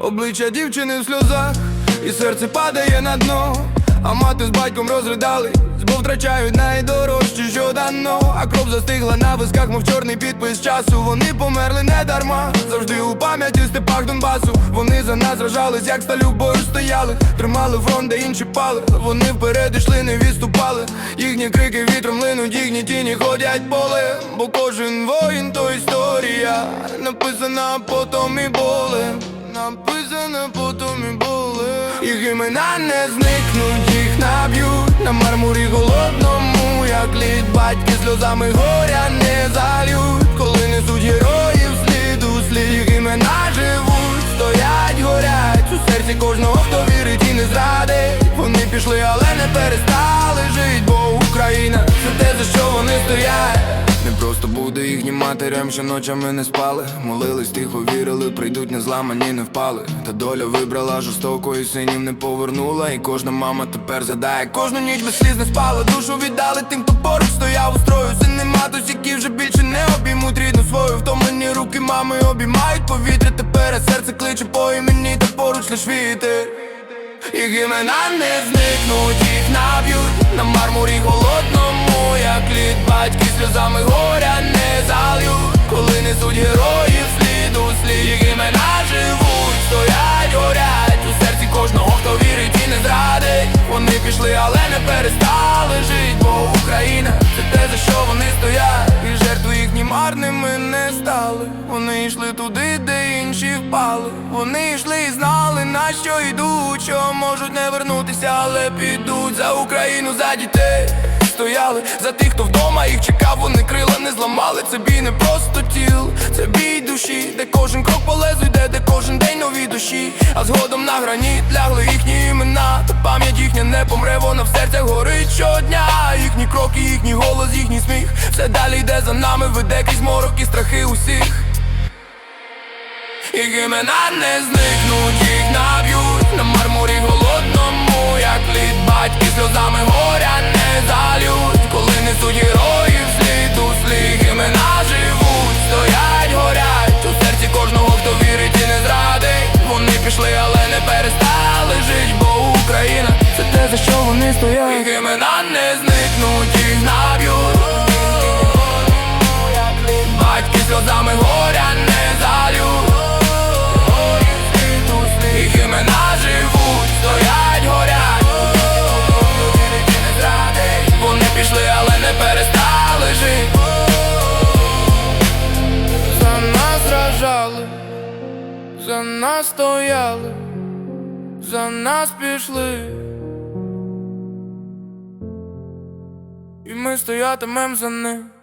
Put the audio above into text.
Обличчя дівчини в сльозах, і серце падає на дно. А мати з батьком розридали, бо втрачають що дано. А кров застигла на висках, мов чорний підпис часу. Вони померли не дарма. Завжди у пам'яті степах Донбасу. Вони за нас сражались, як сталю бою стояли. Тримали фронт, де інші пали. Вони вперед ішли, не відступали. Їхні крики вітром линуть, їхні тіні ходять полем. Бо кожен воїн то історія, написана потом і болем. Написано потом і болем Їх імена не зникнуть, їх наб'ють На мармурі голодному, як лід Батьки сльозами горя не залють Коли несуть героїв слід у слід Їх імена живуть, стоять, горять У серці кожного, хто вірить і не зрадить. Вони пішли, але не перестали жить Бо Україна це те, за що вони стоять. Не просто буде їхнім матерям, що ночами не спали. Молились, тихо вірили, прийдуть не зламані, не впали. Та доля вибрала жорстоко і синів не повернула. І кожна мама тепер задає кожну ніч без сліз не спала. Душу віддали тим, хто поруч стояв у строю. Сини матусь, які вже більше не обіймуть рідну свою. Втомлені руки мами обіймають повітря. Тепер серце кличе по імені, та поруч лиш вітер. Їх імена не зникнуть, їх наб'ють на мармурі голодному, як лід батьки сльозами горя не зальють Коли несуть героїв слід у слід Їх імена живуть, стоять, горять. У серці кожного, хто вірить і не зрадить. Вони пішли, але не перестали жить, бо Україна це те, за що вони стоять. І жертви їхні марними не стали. Вони йшли туди, де інші впали. Вони йшли і знали, на що йдуть Що можуть не вернутися, але підуть за Україну, за дітей Стояли за тих, хто вдома їх чекав, вони крила не зламали. Це бій не просто тіл, це бій душі, де кожен крок по йде, де кожен день нові душі. А згодом на граніт лягли їхні імена. Та пам'ять їхня не помре, вона в серцях горить щодня. Їхні кроки, їхній голос, їхній сміх. Все далі йде за нами, веде крізь морок і страхи усіх. Їх імена не зникнуть, їх наб'ють на мармурі голодному, як лід батьки сльозами вони стоять. Їх імена не зникнуть, їх наб'ють. Батьки сльозами горя не залють Їх імена живуть, стоять, горять Вони пішли, але не перестали жити За нас зражали, за нас стояли, за нас пішли стоятимем за них